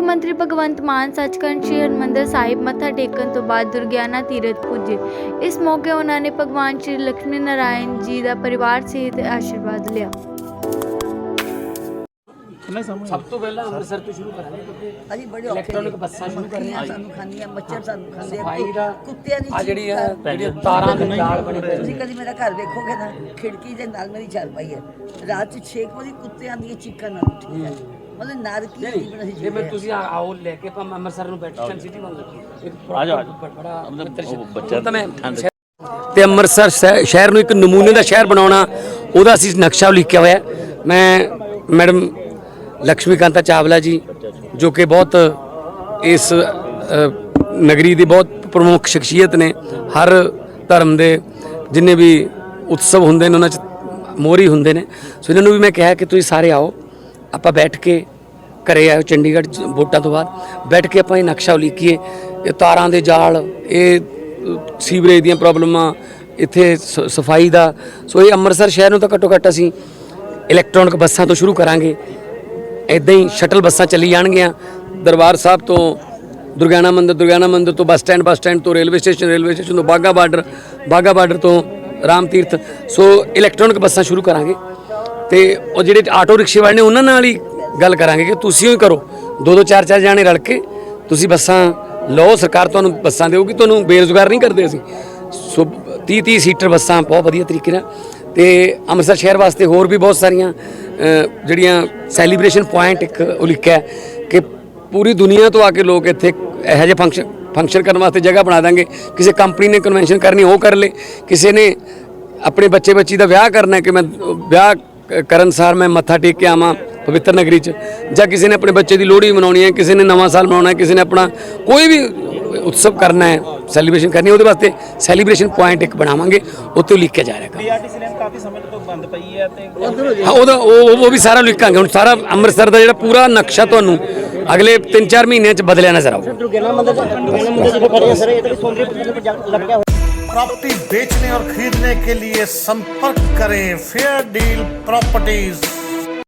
ਭਗਵੰਤ ਮਾਨ ਸੱਚਖੰਡ ਸ੍ਰੀ ਹਰਿਮੰਦਰ ਸਾਹਿਬ ਮੱਥਾ ਟੇਕਣ ਤੋਂ ਬਾਅਦ ਦੁਰਗਿਆਨਾ ਤੀਰਥ ਪੁੱਜੇ। ਇਸ ਮੌਕੇ ਉਹਨਾਂ ਨੇ ਭਗਵਾਨ ਸ੍ਰੀ ਲక్ష్ਮੀ ਨਾਰਾਇਣ ਜੀ ਦਾ ਪਰਿਵਾਰ ਸਮੇਤ ਆਸ਼ੀਰਵਾਦ ਲਿਆ। ਸਭ ਤੋਂ ਪਹਿਲਾਂ ਅੰਮ੍ਰਿਤਸਰ ਤੋਂ ਸ਼ੁਰੂ ਕਰਾਂਗੇ ਅਸੀਂ ਬੜੇ ਔਖੇ ਇਲੈਕਟ੍ਰੋਨਿਕ। ਬੱਸਾਂ ਸ਼ੁਰੂ ਕਰਨੀਆਂ ਸਾਨੂੰ ਖਾਂਦੀਆਂ ਮੱਛਰ ਸਾਨੂੰ ਖਾਂਦੇ। ਸਫ਼ਾਈ ਦਾ ਕੁੱਤਿਆਂ ਦੀ ਆ ਜਿਹੜੀ ਹੈ ਚੀਕ ਜਿਹੜੀਆਂ ਤਾਰਾਂ ਦੇ ਜਾਲ ਬਣੇ ਪਏ ਤੁਸੀਂ ਕਦੀ ਮੇਰਾ ਘਰ ਵੇਖੋਗੇ ਨਾ? ਖਿੜਕੀ ਦੇ ਨਾਲ ਮੇਰੀ ਚੱਲ ਪਈ ਹੈ। ਰਾਤ 'ਚ 6 ਵਜੇ ਕੁੱਤਿਆਂ ਦੀਆਂ ਚੀਕਾਂ ਨਾਲ ਉੱਠੀ ਹੈ ਮਤਲਬ ਨਾਰਕੀ ਜੀਵਨ ਅਸੀਂ ਜੇ ਮੈਂ ਤੁਸੀਂ ਆਓ ਲੈ ਕੇ ਆਪਾਂ ਅੰਮ੍ਰਿਤਸਰ ਨੂੰ ਬੈਠਣ ਸਿਟੀ ਬਣ ਗਈ ਇੱਕ ਆ ਜਾ ਬੜਾ ਬੱਚਾ ਤਾਂ ਮੈਂ ਤੇ ਅੰਮ੍ਰਿਤਸਰ ਸ਼ਹਿ- ਸ਼ਹਿਰ ਨੂੰ ਇੱਕ ਨਮੂਨੇ ਦਾ ਸ਼ਹਿਰ ਬਣਾਉਣਾ ਉਹਦਾ ਅਸੀਂ ਨਕਸ਼ਾ ਲਿਖਿਆ ਹੋਇਆ। ਮੈਂ ਮੈਡਮ ਲక్ష్ਮੀਕਾਂਤਾ ਚਾਵਲਾ ਜੀ ਜੋ ਕਿ ਬਹੁਤ ਇਸ ਨਗਰੀ ਦੀ ਬਹੁਤ ਪ੍ਰਮੁੱਖ ਸ਼ਖਸੀਅਤ ਨੇ ਹਰ ਧਰਮ ਦੇ ਜਿੰਨੇ ਵੀ ਉਤਸਵ ਹੁੰਦੇ ਨੇ ਉਹਨਾਂ 'ਚ ਮੋਰੀ ਹੁੰਦੇ ਨੇ। ਸੋ ਇਹਨਾਂ ਨੂੰ ਵੀ ਮੈਂ ਕਿਹਾ ਕਿ ਤੁਸੀਂ ਸਾਰੇ ਆਓ ਆਪਾਂ ਬੈਠ ਕੇ ਘਰੇ ਆਇਓ ਚੰਡੀਗੜ੍ਹ 'ਚ ਵੋਟਾਂ ਤੋਂ ਬਾਅਦ, ਬੈਠ ਕੇ ਆਪਾਂ ਇਹ ਨਕਸ਼ਾ ਉਲੀਕੀਏ। ਇਹ ਤਾਰਾਂ ਦੇ ਜਾਲ, ਇਹ ਸੀਵਰੇਜ ਦੀਆਂ ਪ੍ਰੋਬਲਮਾਂ, ਇੱਥੇ ਸ- ਸਫ਼ਾਈ ਦਾ। ਸੋ ਇਹ ਅੰਮ੍ਰਿਤਸਰ ਸ਼ਹਿਰ ਨੂੰ ਤਾਂ ਘੱਟੋ ਘੱਟ ਅਸੀਂ ਇਲੈਕਟ੍ਰੋਨਿਕ ਬੱਸਾਂ ਤੋਂ ਸ਼ੁਰੂ ਕਰਾਂਗੇ। ਇਦਾਂ ਹੀ ਸ਼ਟਲ ਬੱਸਾਂ ਚੱਲੀ ਜਾਣਗੀਆਂ। ਦਰਬਾਰ ਸਾਹਿਬ ਤੋਂ ਦੁਰਗਿਆਨਾ ਮੰਦਿਰ ਦੁਰਗਿਆਨਾ ਮੰਦਿਰ ਤੋਂ ਬੱਸ ਸਟੈਂਡ ਬੱਸ ਸਟੈਂਡ ਤੋਂ ਰੇਲਵੇ ਸਟੇਸ਼ਨ ਰੇਲਵੇ ਸਟੇਸ਼ਨ ਤੋਂ ਬਾਗਾ ਬਾਰਡਰ ਬਾਗਾ ਬਾਰਡਰ ਤੋਂ ਰਾਮ ਤੀਰਥ। ਸੋ ਇਲੈਕਟ੍ਰੋਨਿਕ ਬੱਸਾਂ ਸ਼ੁਰੂ ਕਰਾਂਗੇ। ਤੇ ਉਹ ਜਿਹੜੇ ਆਟੋ ਰਿਕਸ਼ੇ ਵਾਲੇ ਨੇ, ਉਹਨਾਂ ਨਾਲ ਹੀ ਗੱਲ ਕਰਾਂਗੇ ਕਿ ਤੁਸੀਂ ਹੀ ਕਰੋ। ਦੋ ਦੋ ਚਾਰ ਚਾਰ ਜਾਣੇ ਰਲ ਕੇ ਤੁਸੀਂ ਬੱਸਾਂ ਲਓ, ਸਰਕਾਰ ਤੁਹਾਨੂੰ ਬੱਸਾਂ ਦੇਊਗੀ, ਤੁਹਾਨੂੰ ਬੇਰੁਜ਼ਗਾਰ ਨਹੀਂ ਕਰਦੇ ਅਸੀਂ। ਸੋ 30 30 ਸੀਟਰ ਬੱਸਾਂ ਬਹੁਤ ਵਧੀਆ ਤਰੀਕੇ ਨਾਲ ਤੇ ਅੰਮ੍ਰਿਤਸਰ ਸ਼ਹਿਰ ਵਾਸਤੇ ਹੋਰ ਵੀ ਬਹੁਤ ਸਾਰੀਆਂ ਜਿਹੜੀਆਂ ਸੈਲੀਬ੍ਰੇਸ਼ਨ ਪੁਆਇੰਟ ਇੱਕ ਉਲੀਕਿਆ ਕਿ ਪੂਰੀ ਦੁਨੀਆ ਤੋਂ ਆ ਕੇ ਲੋਕ ਇੱਥੇ ਇਹੋ ਜਿਹੇ ਫੰਕਸ਼ਨ ਫੰਕਸ਼ਨ ਕਰਨ ਵਾਸਤੇ ਜਗ੍ਹਾ ਬਣਾ ਦਾਂਗੇ। ਕਿਸੇ ਕੰਪਨੀ ਨੇ ਕਨਵੈਨਸ਼ਨ ਕਰਨੀ, ਉਹ ਕਰ ਲੇ। ਕਿਸੇ ਨੇ ਆਪਣੇ ਬੱਚੇ ਬੱਚੀ ਦਾ ਵਿਆਹ ਕਰਨਾ ਕਿ ਮੈਂ ਵਿਆਹ ਕ- ਕਰਨ ਸਾਰ ਮੈਂ ਮੱਥਾ ਟੇਕ ਕੇ ਆਵਾਂ। ਪਵਿੱਤਰ ਨਗਰੀ 'ਚ ਜਾਂ ਕਿਸੇ ਨੇ ਆਪਣੇ ਬੱਚੇ ਦੀ ਲੋਹੜੀ ਮਨਾਉਣੀ ਹੈ ਕਿਸੇ ਨੇ ਨਵਾਂ ਸਾਲ ਮਨਾਉਣਾ ਹੈ ਕਿਸੇ ਨੇ ਆਪਣਾ ਕੋਈ ਵੀ ਉਤਸਵ ਕਰਨਾ ਹੈ ਸੈਲੀਬ੍ਰੇਸ਼ਨ ਕਰਨੀ ਹੈ ਉਹਦੇ ਵਾਸਤੇ ਸੈਲੀਬ੍ਰੇਸ਼ਨ ਪੁਆਇੰਟ ਇੱਕ ਬਣਾਵਾਂਗੇ ਉੱਤੇ ਲਿਖਿਆ ਜਾ ਰਿਹਾ ਪੀਆਰਟੀਸੀ ਲਾਈਨ ਕਾਫੀ ਸਮੇਂ ਤੋਂ ਬੰਦ ਪਈ ਹੈ ਤੇ ਹਾਂ ਉਹਦਾ ਉਹ ਉਹ- ਉਹ ਵੀ ਸਾਰਾ ਲਿਖਾਂਗੇ ਹੁਣ ਸਾਰਾ ਅੰਮ੍ਰਿਤਸਰ ਦਾ ਜਿਹੜਾ ਪੂਰਾ ਨਕਸ਼ਾ ਤੁਹਾਨੂੰ ਅਗਲੇ 3-4 ਮਹੀਨਿਆਂ 'ਚ ਬਦਲਿਆ ਨਜ਼ਰ ਆਊਗਾ प्रॉपर्टी बेचने और खरीदने के लिए संपर्क करें फेयर डील प्रॉपर्टीज